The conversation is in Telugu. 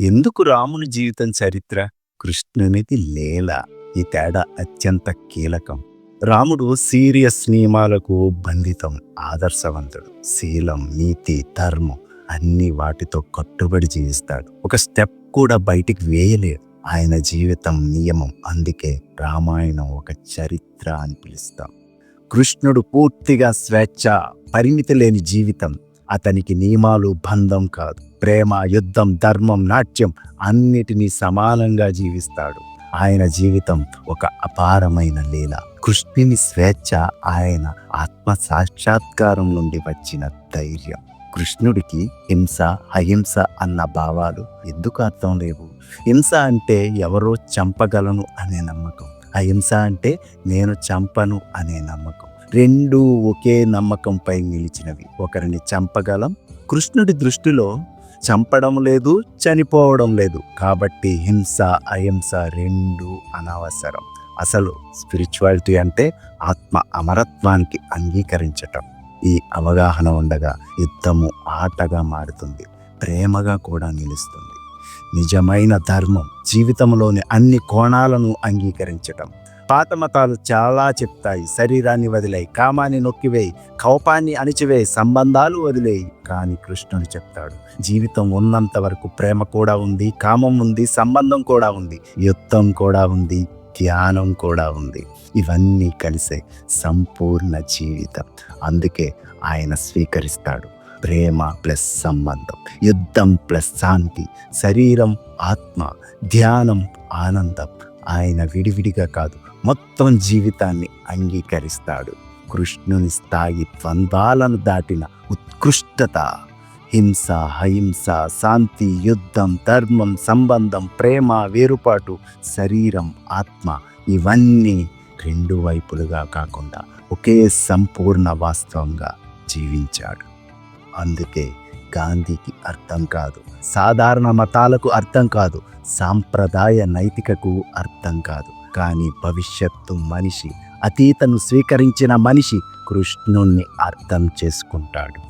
ఎందుకు రాముని జీవితం చరిత్ర? కృష్ణునిది లేల. ఈ తేడా అత్యంత కీలకం. రాముడు సీరియస్ నియమాలకు బంధితం ఆదర్శవంతుడు. శీలం నీతి ధర్మం అన్ని వాటితో కట్టుబడి జీవిస్తాడు. ఒక స్టెప్ కూడా బయటికి వేయలేడు ఆయన జీవితం నియమం. అందుకే రామాయణం ఒక చరిత్ర అని పిలుస్తాం. కృష్ణుడు పూర్తిగా స్వేచ్ఛ పరిమితి లేని జీవితం. అతనికి నియమాలు బంధం కాదు. ప్రేమ యుద్ధం ధర్మం నాట్యం అన్నిటినీ సమానంగా జీవిస్తాడు. ఆయన జీవితం ఒక అపారమైన లీల. కృష్ణుని స్వేచ్ఛ ఆయన ఆత్మ సాక్షాత్కారం నుండి వచ్చిన ధైర్యం. కృష్ణుడికి హింస అహింస అన్న భావాలు ఎందుకు అర్థం లేవు? హింస అంటే ఎవరో చంపగలను అనే నమ్మకం. అహింస అంటే నేను చంపను అనే నమ్మకం. రెండు ఒకే నమ్మకంపై నిలిచినవి. ఒకరిని చంపగలం. కృష్ణుడి దృష్టిలో చంపడం లేదు చనిపోవడం లేదు. కాబట్టి హింస అహింస రెండు అనవసరం. అసలు స్పిరిచువాలిటీ అంటే ఆత్మ అమరత్వానికి అంగీకరించటం. ఈ అవగాహన ఉండగా యుద్ధము ఆటగా మారుతుంది. ప్రేమగా కూడా నిలుస్తుంది. నిజమైన ధర్మం జీవితంలోని అన్ని కోణాలను అంగీకరించటం. పాత మతాలు చాలా చెప్తాయి. శరీరాన్ని వదిలేయి కామాన్ని నొక్కివేయి కోపాన్ని అణిచివేయి సంబంధాలు వదిలేయి. కానీ కృష్ణుడు చెప్తాడు జీవితం ఉన్నంత వరకు ప్రేమ కూడా ఉంది కామం ఉంది సంబంధం కూడా ఉంది యుద్ధం కూడా ఉంది ధ్యానం కూడా ఉంది. ఇవన్నీ కలిసే సంపూర్ణ జీవితం. అందుకే ఆయన స్వీకరిస్తాడు ప్రేమ ప్లస్ సంబంధం యుద్ధం ప్లస్ శాంతి శరీరం ఆత్మ ధ్యానం ఆనందం. ఆయన విడివిడిగా కాదు మొత్తం జీవితాన్ని అంగీకరిస్తాడు. కృష్ణుని స్థాయి ద్వంద్వాలను దాటిన ఉత్కృష్టత హింస అహింస శాంతి యుద్ధం ధర్మం సంబంధం ప్రేమ వేరుపాటు శరీరం ఆత్మ ఇవన్నీ రెండు వైపులుగా కాకుండా ఒకే సంపూర్ణ వాస్తవంగా జీవించాడు. అందుకే గాంధీకి అర్థం కాదు. సాధారణ మతాలకు అర్థం కాదు. సాంప్రదాయ నైతికకు అర్థం కాదు. కానీ భవిష్యత్తు మనిషి అతీతను స్వీకరించిన మనిషి కృష్ణుణ్ణి అర్థం చేసుకుంటాడు.